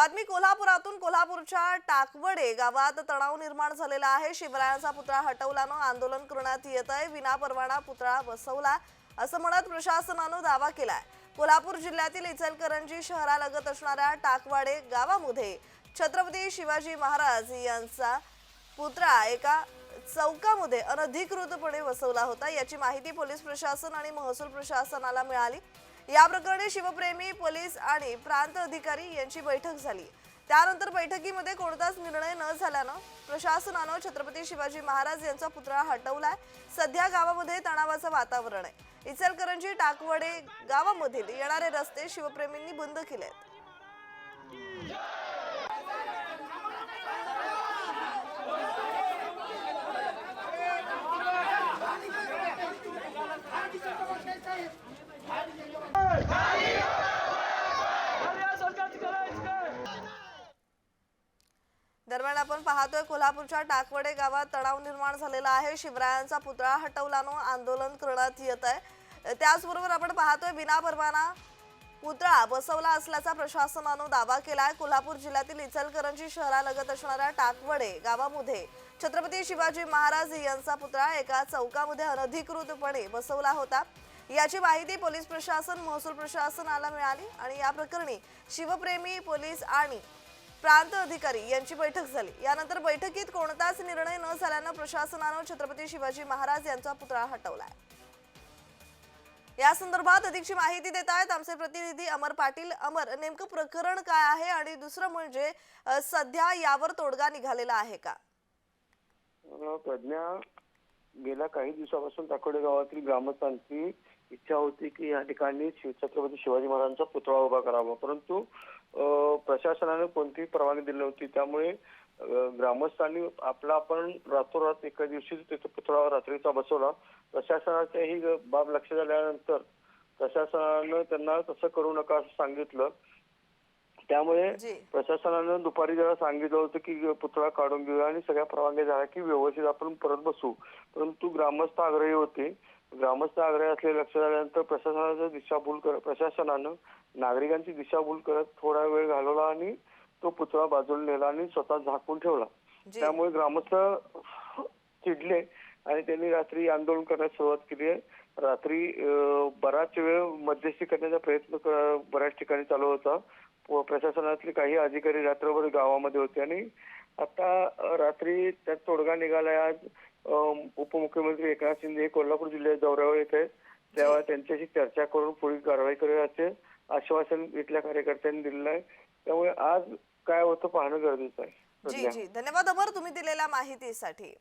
बातमी कोल्हापुरातून. कोल्हापूरच्या टाकवडे गावात तणाव निर्माण झालेला आहे. शिवरायांचा पुतळा हटवल्यानं आंदोलन करण्यात येत आहे. विनापरवाना पुतळा बसवला असं म्हणत प्रशासनानं दावा केलाय. कोल्हापूर जिल्ह्यातील इचलकरंजी शहरालगत असणाऱ्या टाकवाडे गावामध्ये छत्रपती शिवाजी महाराज यांचा पुतळा एका चौकामध्ये अनधिकृतपणे बसवला होता. याची माहिती पोलीस प्रशासन आणि महसूल प्रशासनाला मिळाली. या प्रकरणी शिवप्रेमी पोलीस आणि प्रांत अधिकारी यांची बैठक झाली. त्यानंतर बैठकीमध्ये कोणताच निर्णय न झाल्यानं प्रशासनानं छत्रपती शिवाजी महाराज यांचा पुतळा हटवलाय. सध्या गावामध्ये तणावाचं वातावरण आहे. इचलकरंजी टाकवडे गावामधील येणारे रस्ते शिवप्रेमींनी बंद केले आहेत दरम्यान आपण पाहतोय कोल्हापूरच्या टाकवडे गावात तणाव निर्माण झालेला आहे. शिवरायांचा पुतळा हटवल्यानं आंदोलन करण्यात येत आहे. त्याचबरोबर आपण पाहतोय विनापरवाना पुतळा बसवला असल्याचा प्रशासनानं दावा केला आहे कोल्हापूर जिल्ह्यातील इचलकरंजी शहरालगत असणाऱ्या टाकवडे गावामध्ये छत्रपती शिवाजी महाराज यांचा पुतळा एका चौकामध्ये अनधिकृतपणे बसवला होता. याची माहिती पोलीस प्रशासन महसूल प्रशासनाला मिळाली आणि या प्रकरणी शिवप्रेमी पोलीस आणि प्रांत अधिकारी यांची बैठक झाली. यानंतर बैठकीत कोणताच निर्णय न झाल्यानं प्रशासनानं छत्रपती शिवाजी महाराज यांचा पुतळा हटवलाय. या संदर्भात अधिकची माहिती देत आहेत आमचे प्रतिनिधी अमर पाटील. अमर नेमकं प्रकरण काय आहे आणि दुसरं म्हणजे सध्या यावर तोडगा निघालेला आहे का? प्रज्ञा गेल्या काही दिवसापासून टाकोडे गावातील ग्रामस्थांची इच्छा होती की या ठिकाणी शिव छत्रपती शिवाजी महाराजांचा पुतळा उभा करावा. परंतु प्रशासनाने कोणतीही परवानगी दिली नव्हती. त्यामुळे ग्रामस्थांनी आपला आपण रातोरात एका दिवशी तिथे पुतळा रात्रीचा बसवला प्रशासनाच्या ही बाब लक्षात आल्यानंतर प्रशासनानं त्यांना तसं करू नका असं सांगितलं. त्यामुळे प्रशासनानं दुपारी जरा सांगितलं होतं की पुतळा काढून घेऊया आणि सगळ्या परवानग्या झाल्या की व्यवस्थित आपण परत बसू. परंतु ग्रामस्थ आग्रही होते. ग्रामस्थ आग्रही असले लक्षात आल्यानंतर प्रशासनाचं दिशाभूल करत प्रशासनानं नागरिकांची दिशाभूल करत थोडा वेळ घालवला आणि तो पुतळा बाजूला नेला आणि स्वतः झाकून ठेवला. त्यामुळे ग्रामस्थ चिडले आणि त्यांनी रात्री आंदोलन करण्यास सुरुवात केली आहे. रात्री बराच वेळ मध्यस्थी करण्याचा प्रयत्न बऱ्याच ठिकाणी चालू होता. व प्रशासनातले काही अधिकारी रात्रभर गावामध्ये होते आणि आता रात्री त्यात तोडगा निघालाय आज अं, उपमुख्यमंत्री एकनाथ शिंदे हे कोल्हापूर जिल्ह्यात दौऱ्यावर येत आहेत. तेव्हा त्यांच्याशी चर्चा करून पुढील कारवाई करेल असे आश्वासन इथल्या कार्यकर्त्यांनी दिलेलं आहे. त्यामुळे आज काय होतं पाहणं गरजेचं आहे. जी प्रज्ञा. जी. धन्यवाद अमर तुम्ही दिलेल्या माहितीसाठी.